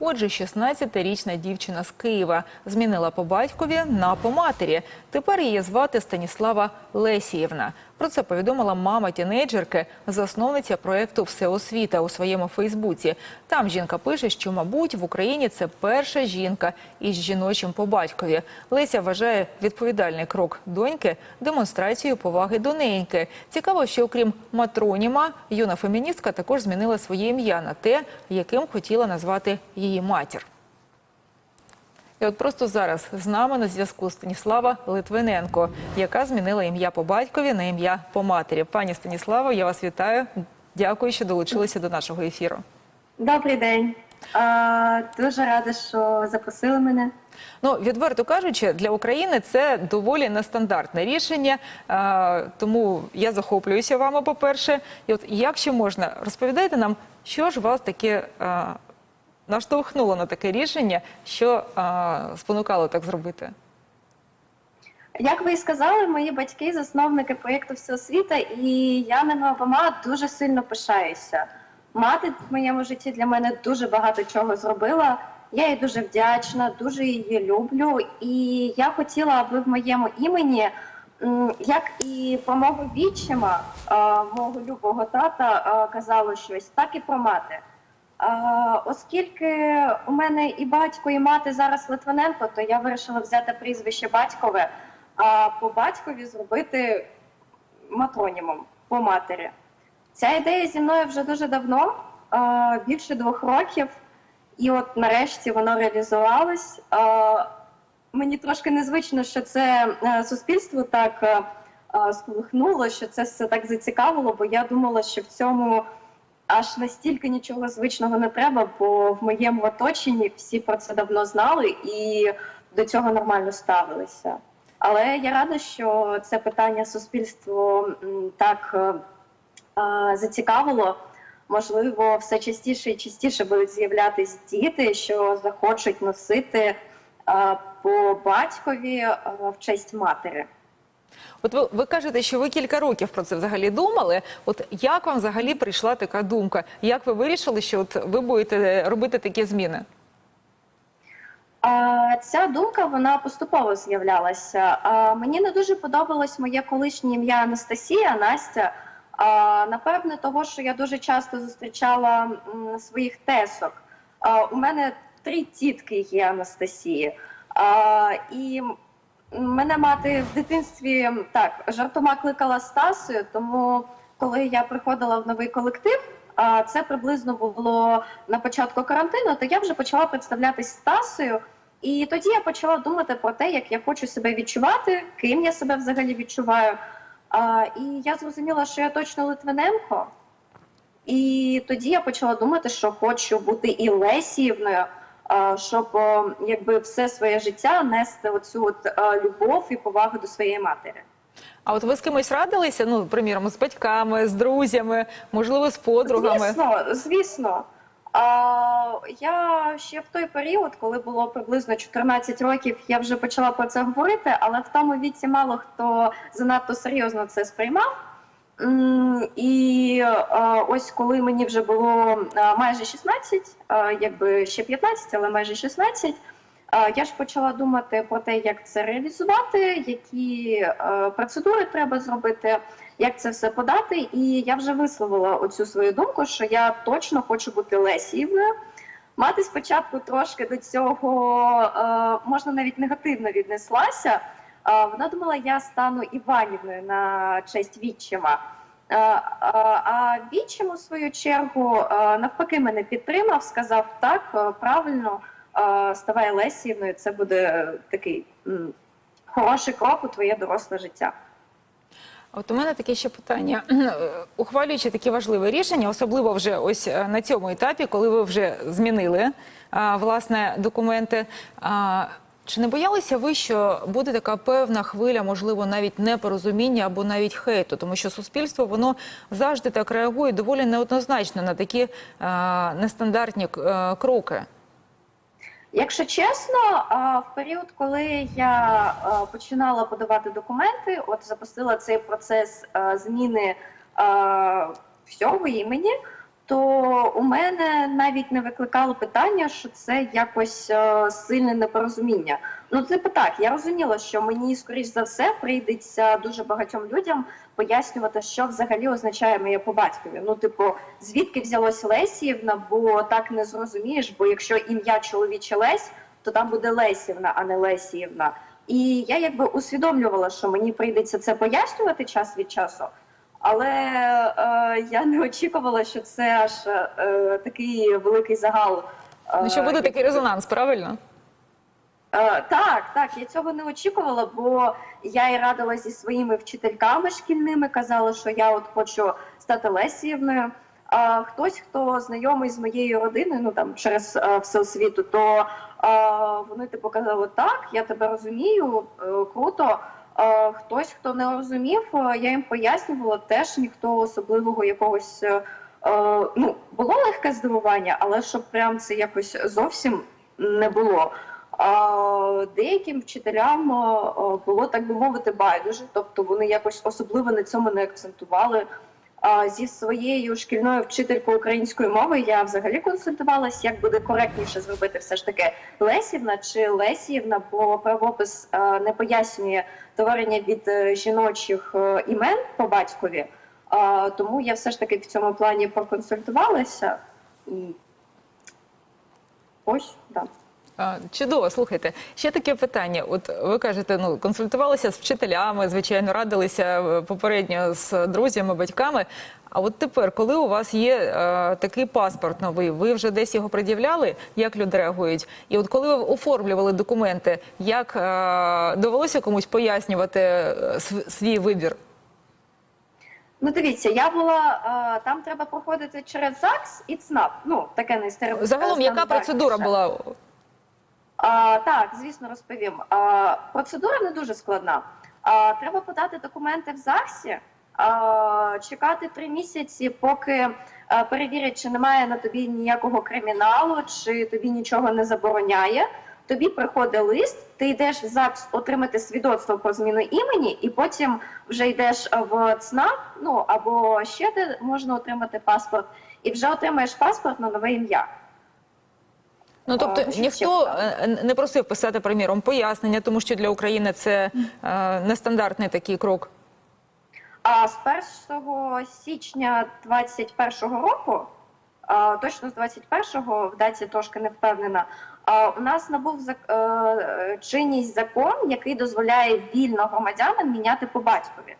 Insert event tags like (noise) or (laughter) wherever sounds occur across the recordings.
Отже, 16-річна дівчина з Києва змінила по батькові на по матері. Тепер її звати Станіслава Лесіївна. Про це повідомила мама тінейджерки, засновниця проекту Всеосвіта у своєму Фейсбуці. Там жінка пише, що, мабуть, в Україні це перша жінка із жіночим по батькові. Леся вважає відповідальний крок доньки демонстрацією поваги до неньки. Цікаво, що окрім матроніма, юна феміністка також змінила своє ім'я на те, яким хотіла назвати її матір. І от просто зараз з нами на зв'язку Станіслава Литвиненко, яка змінила ім'я по батькові на ім'я по матері. Пані Станіславо, я вас вітаю. Дякую, що долучилися до нашого ефіру. Добрий день. А, дуже рада, що запросили мене. Ну, відверто кажучи, для України це доволі нестандартне рішення, а, тому я захоплююся вами, по-перше. І от якщо можна, розповідайте нам, що ж вас таке а, наштовхнуло на таке рішення, що а, спонукало так зробити? Як ви і сказали, мої батьки засновники проєкту Всеосвіта, і я ними обома дуже сильно пишаюся. Мати в моєму житті для мене дуже багато чого зробила. Я їй дуже вдячна, дуже її люблю. І я хотіла, аби в моєму імені, як і про мого відчима, а, мого любого тата, казало щось, так і про мати. Оскільки у мене і батько, і мати зараз Литвиненко, то я вирішила взяти прізвище батькове, а по батькові зробити матронімом по матері. Ця ідея зі мною вже дуже давно, більше двох років, і от нарешті воно реалізувалось. Мені трошки незвично, що це е, суспільство так е, е, сколихнуло, що це все так зацікавило, бо я думала, що в цьому аж настільки нічого звичного не треба, бо в моєму оточенні всі про це давно знали і до цього нормально ставилися. Але я рада, що це питання суспільство так е, е, зацікавило. Можливо, все частіше і частіше будуть з'являтись діти, що захочуть носити е, по батькові е, в честь матері. От ви, ви кажете, що ви кілька років про це взагалі думали. От як вам взагалі прийшла така думка? Як ви вирішили, що от ви будете робити такі зміни? А, Ця думка вона поступово з'являлася. А, Мені не дуже подобалось моє колишнє ім'я Анастасія Настя. А, Напевне, того, що я дуже часто зустрічала м, своїх тесок. А, У мене три тітки є Анастасії. А, І мене мати в дитинстві так жартома кликала Стасою, тому коли я приходила в новий колектив, а це приблизно було на початку карантину, то я вже почала представлятись Стасою. І тоді я почала думати про те, як я хочу себе відчувати, ким я себе взагалі відчуваю. А, і я зрозуміла, що я точно Литвиненко. І тоді я почала думати, що хочу бути і Лесіївною, щоб якби все своє життя нести оцю от любов і повагу до своєї матері. А от ви з кимось радилися? Ну, приміром, з батьками, з друзями, можливо, з подругами. Звісно, звісно. А, я ще в той період, коли було приблизно 14 років, я вже почала про це говорити, але в тому віці мало хто занадто серйозно це сприймав. І ось коли мені вже було майже 16, якби ще 15, але майже 16, я ж почала думати про те, як це реалізувати, які процедури треба зробити, як це все подати. І я вже висловила оцю свою думку, що я точно хочу бути Лесіївною. Мати спочатку трошки до цього е, можна навіть негативно віднеслася. Вона думала, я стану Іванівною на честь відчима. А відчим, у свою чергу, навпаки, мене підтримав, сказав так, е, правильно, ставай Лесіївною, це буде такий хороший крок у твоє доросле життя. От у мене таке ще питання. (clears throat) Ухвалюючи такі важливі рішення, особливо вже ось е, на цьому етапі, коли ви вже змінили власне документи. Чи не боялися ви, що буде така певна хвиля, можливо, навіть непорозуміння або навіть хейту, тому що суспільство воно завжди так реагує доволі неоднозначно на такі а, нестандартні е, кроки? Якщо чесно, а, в період, коли я починала подавати документи, от запустила цей процес зміни всього імені, то у мене навіть не викликало питання, що це якось е, сильне непорозуміння. Ну, типу так, я розуміла, що мені, скоріш за все, прийдеться дуже багатьом людям пояснювати, що взагалі означає моє по батькові. Ну, типу, звідки взялось Лесіївна, бо так не зрозумієш, бо якщо ім'я чоловіче Лесь, то там буде Лесівна, а не Лесіївна. І я якби усвідомлювала, що мені прийдеться це пояснювати час від часу. Але е, я не очікувала, що це аж е, такий великий загал. е, Ну що буде такий резонанс, правильно? Е, так, так, я цього не очікувала, бо я і радилася зі своїми вчительками шкільними, казала, що я от хочу стати Лесіївною. А хтось, хто знайомий з моєю родиною, ну там через е, всеосвіту, то е, вони типу казали, так, я тебе розумію, е, круто. Е, хтось, хто не розумів, е, я їм пояснювала, теж ніхто особливого якогось. е, ну, було легке здивування, але щоб прям це якось зовсім не було. Деяким вчителям було так би мовити байдуже, тобто вони якось особливо на цьому не акцентували. Зі своєю шкільною вчителькою української мови я взагалі консультувалась, як буде коректніше зробити все ж таки Лесівна чи Лесіївна, бо правопис не пояснює творення від е, жіночих е, імен по батькові. Тому я все ж таки в цьому плані проконсультувалася. І ось так. А, Чудово, слухайте. Ще таке питання. От ви кажете, ну консультувалися з вчителями, звичайно, радилися е, попередньо з друзями, батьками. А от тепер, коли у вас є е, такий паспорт новий, ви вже десь його пред'являли, як люди реагують? І от коли ви оформлювали документи, як е, довелося комусь пояснювати е, свій вибір? Ну, дивіться, я була е, там, треба проходити через ЗАГС і ЦНАП. Ну таке не стереотипне. Загалом, яка процедура була? А, так, звісно, розповім. А, процедура не дуже складна. А, треба подати документи в ЗАГСі, а, чекати три місяці, поки а, перевірять, чи немає на тобі ніякого криміналу, чи тобі нічого не забороняє. Тобі приходить лист, ти йдеш в ЗАГС отримати свідоцтво про зміну імені, і потім вже йдеш в ЦНАП, ну або ще де можна отримати паспорт, і вже отримаєш паспорт на нове ім'я. Ну тобто А, ніхто ще е, не просив писати приміром пояснення, тому що для України це е, нестандартний такий крок. А з 1 січня 2021 року, а, точно з 21-го, в даті трошки не впевнена, а, у нас набув зак- е, чинність закон, який дозволяє вільно громадянам міняти по батькові.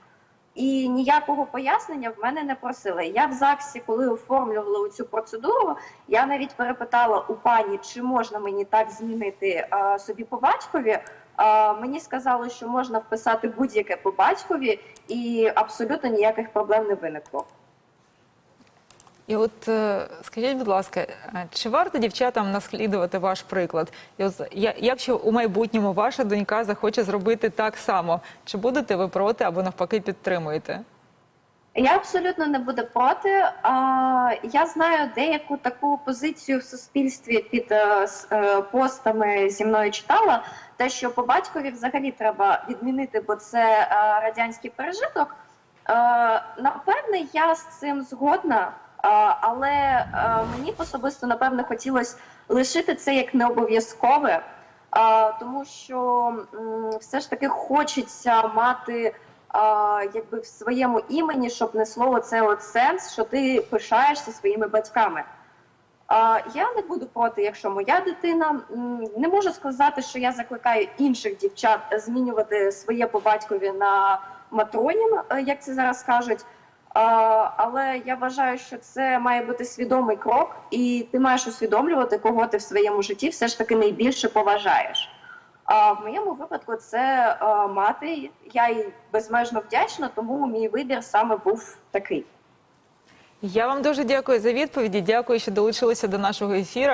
І ніякого пояснення в мене не просили. Я в ЗАГСі, коли оформлювала цю процедуру, я навіть перепитала у пані, чи можна мені так змінити а, собі по батькові. А, мені сказали, що можна вписати будь-яке по батькові, і абсолютно ніяких проблем не виникло. І от е, скажіть, будь ласка, е, чи варто дівчатам наслідувати ваш приклад? І от якщо у майбутньому ваша донька захоче зробити так само, чи будете ви проти або навпаки підтримуєте? Я абсолютно не буду проти. Я знаю деяку таку позицію в суспільстві під е, постами зі мною читала. Те, що по батькові взагалі треба відмінити, бо це радянський пережиток. Напевне, я з цим згодна, але мені особисто напевне хотілося лишити це як не обов'язкове, тому що все ж таки хочеться мати якби в своєму імені, щоб несло це от сенс, що ти пишаєшся своїми батьками. Я не буду проти, якщо моя дитина не можу сказати, що я закликаю інших дівчат змінювати своє по батькові на матронін, е, як це зараз кажуть. Але я вважаю, що це має бути свідомий крок, і ти маєш усвідомлювати, кого ти в своєму житті все ж таки найбільше поважаєш. В моєму випадку це мати. Я їй безмежно вдячна, тому мій вибір саме був такий. Я вам дуже дякую за відповіді. Дякую, що долучилися до нашого ефіру.